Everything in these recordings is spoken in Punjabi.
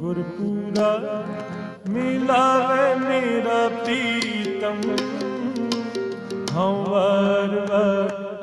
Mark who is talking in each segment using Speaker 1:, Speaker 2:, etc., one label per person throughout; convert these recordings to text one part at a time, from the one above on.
Speaker 1: ਗੁਰ ਪੂਰਾ ਮਿਲਾਵੇ ਮੇਰਾ ਪ੍ਰੀਤਮ। ਹਉ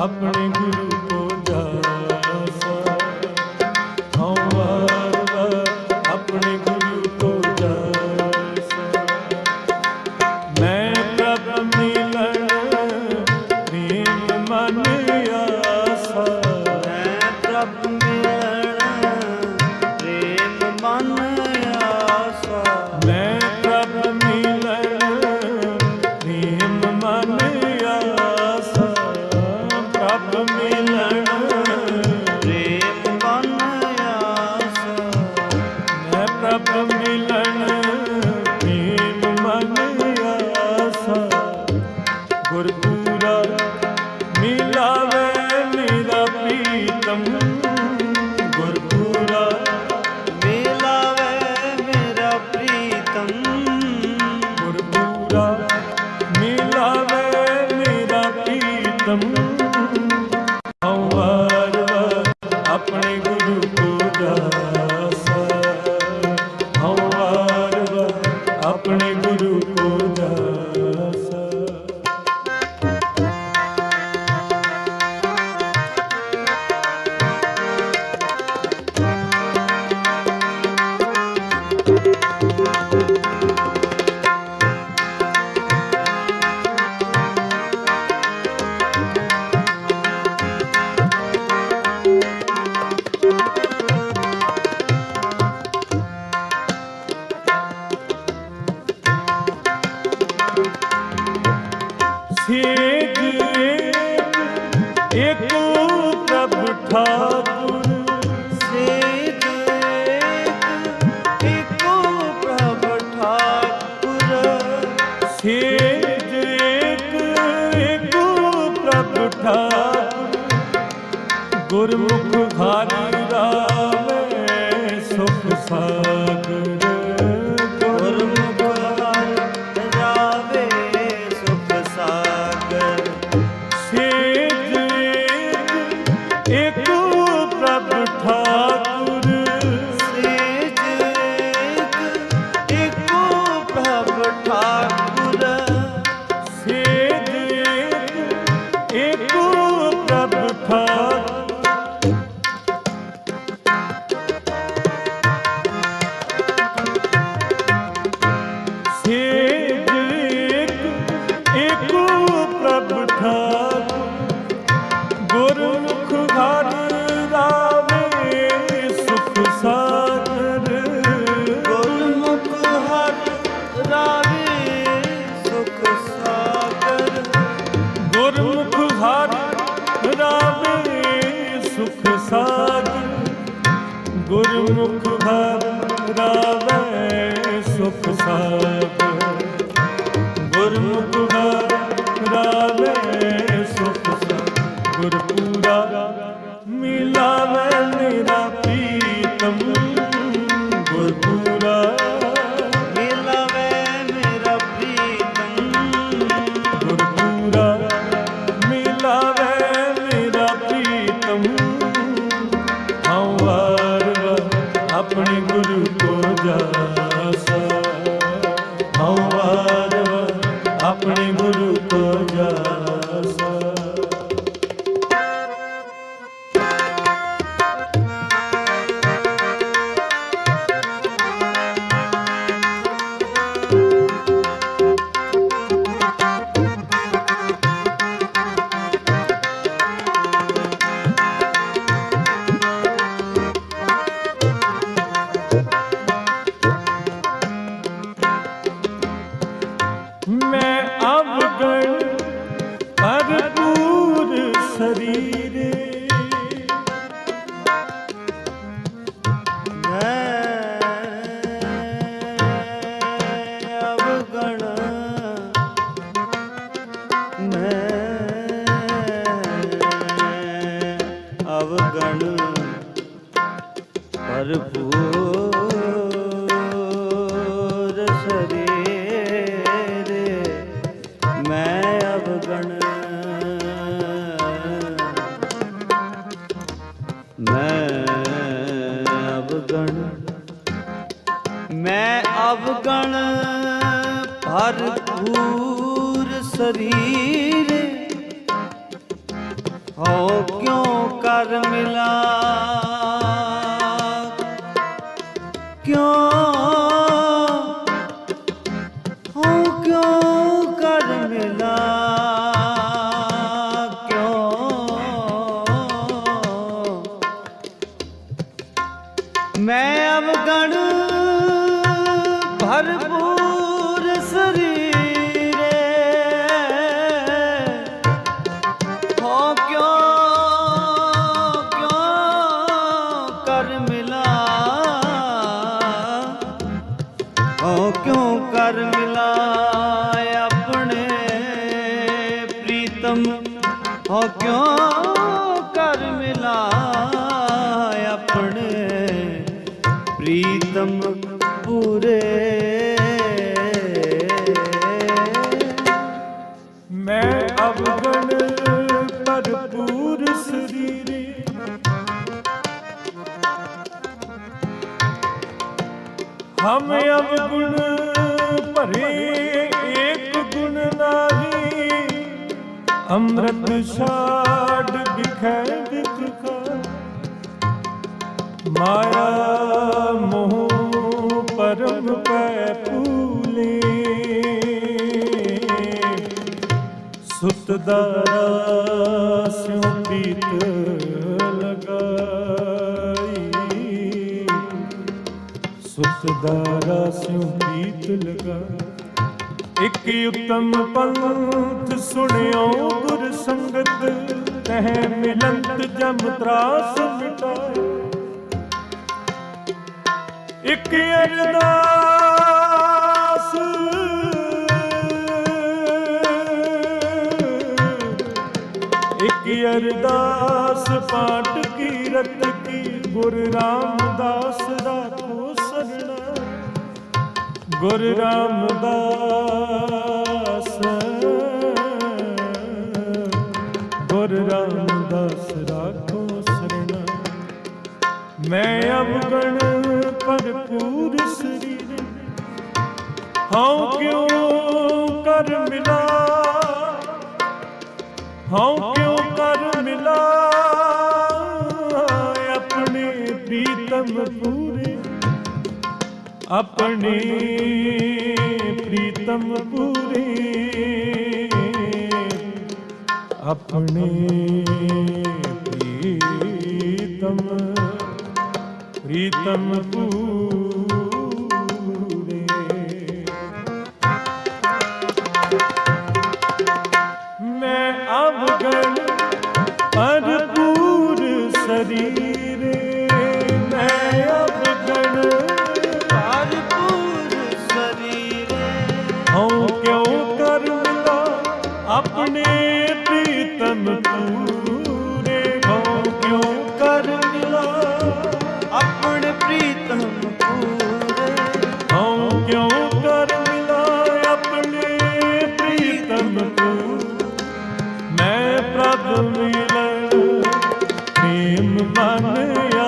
Speaker 1: ਆਪਣੇ ਗੁਰੂ
Speaker 2: here. ਭਰਪੂਰ ਕਿਉ
Speaker 1: ਹਮ ਅਵਗੁਣ ਭਰੇ ਏਕ ਗੁਣ ਨਾਹੀ। ਅੰਮ੍ਰਿਤ ਛਾੜ ਵਿਖੈ ਵਿਖਾ ਮਾਇਆ ਮੋਹ ਪਰਮ ਪੈ ਭੂਲੇ। ਸੁਤ ਦਾਰਾ ਸਿਉ ਪੀਤ ਦਾਰਾ ਸਿਉ ਪੀਤ ਲਗਾ। ਇੱਕ ਉਤਮ ਪੰਥ ਸੁਣਿਓ ਗੁਰ ਸੰਗਤ, ਤਹ ਮਿਲੰਤ ਜਮ ਤਰਾਸ ਮਿਟਾਏ। ਇਕ ਅਰਦਾਸ। ਇੱਕ ਅਰਦਾਸ ਪਾਠ ਕੀ ਰਤ ਕੀ ਗੁਰ ਰਾਮਦਾਸ ਰਾਖੋ ਸਰਣਾ। ਗੁਰ ਰਾਮਦਾਸ। ਗੁਰ ਰਾਮਦਾਸ ਰਾਖੋ ਸਰਣਾ। ਮੈਂ ਅਵਗਣ ਭਰਪੂਰ ਸਰੀਰ। ਹਉ ਕਿਉ ਕਰ ਮਿਲਾ। ਹਉ ਕਿਉ ਕਰ ਮਿਲਾ। ਆਪਣੇ ਪ੍ਰੀਤਮ ਪੂਰੇ ਆਪਣੇ ਪ੍ਰੀਤਮ ਪੂਰੇ ਆਪਣੇ ਪ੍ਰੀਤਮ ਪ੍ਰੀਤਮ ਪੂਰੇ ਮੈਂ ਅਵਗਣ ਭਰਪੂਰ ਸਰੀਰੇ ਮੈਂ yeah.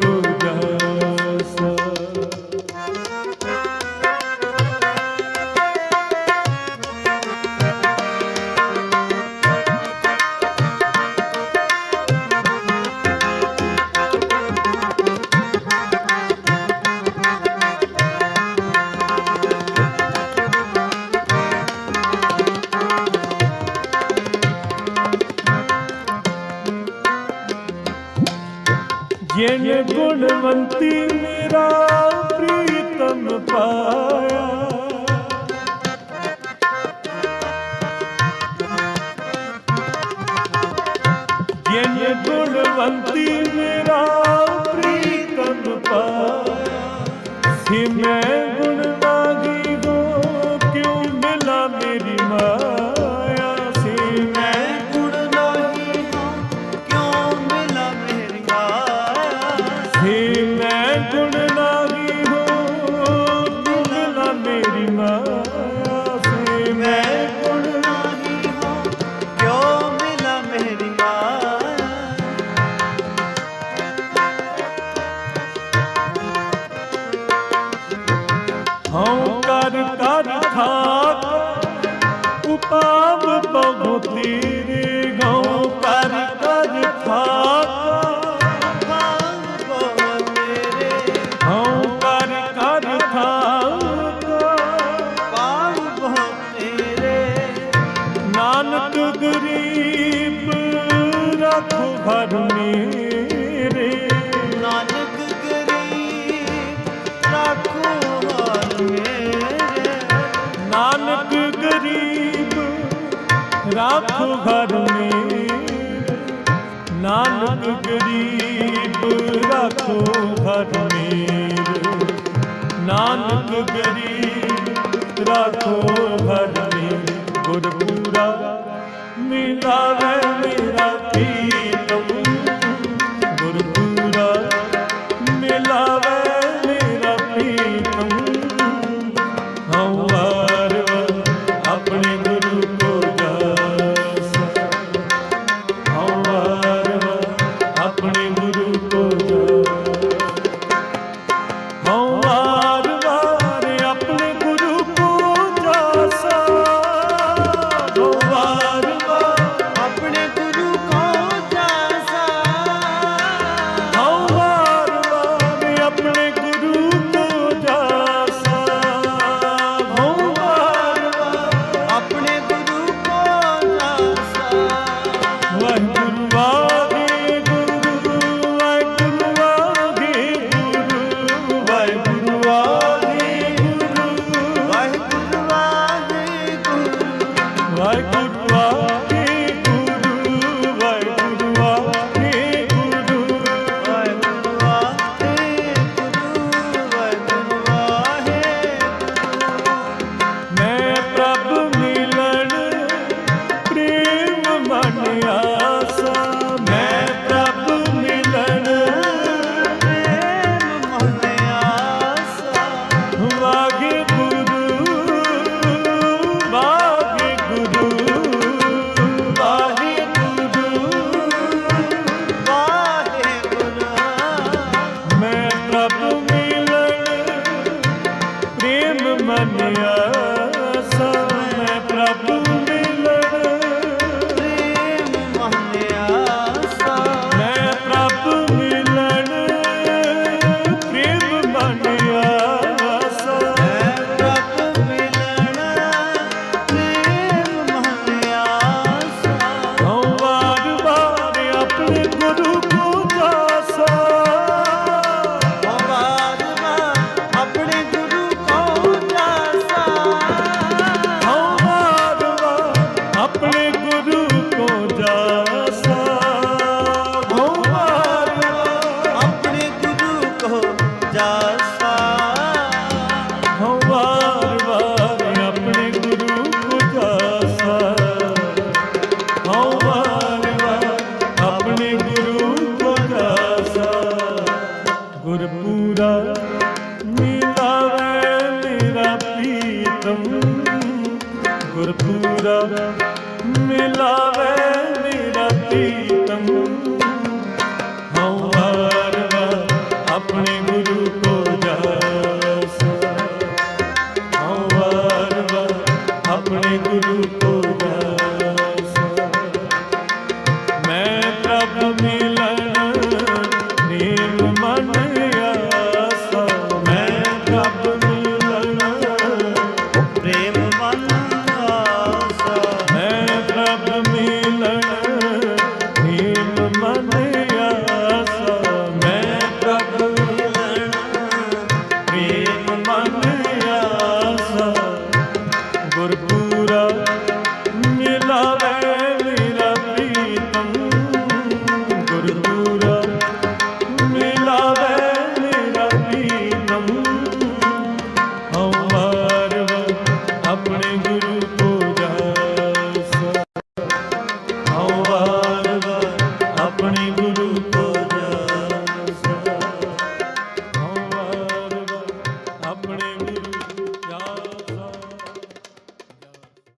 Speaker 1: ਤੁਜਸ ਗੁਣਵੰਤੀ ਮੇਰਾ ਪ੍ਰੀਤਮ ਪਾਇਆ। ਜਿਨ ਗੁਣਵੰਤੀ ਮੇਰਾ ਪ੍ਰੀਤਮ ਪਾਇਆ। ਸੀ ਘਰ ਮੇਰੇ।
Speaker 2: ਨਾਨਕ ਗਰੀਬ ਰੱਖੋ ਹਰ ਮੇਰੇ।
Speaker 1: ਨਾਨਕ ਗਰੀਬ ਰੱਖੋ ਮੇਰੇ। ਨਾਨਕ ਗਰੀਬ ਰੱਖੋ ਮੇਰੇ। ਨਾਨਕ ਗਰੀਬ ਰੱਖੋ ਘਰ ਮੇਰੇ। ਗੁਰਪੂਰਾ ਮਿਲਾਵੇ ਮੇਰਾ ਪੀਰ ਆਪਣੇ ਗੁਰੂ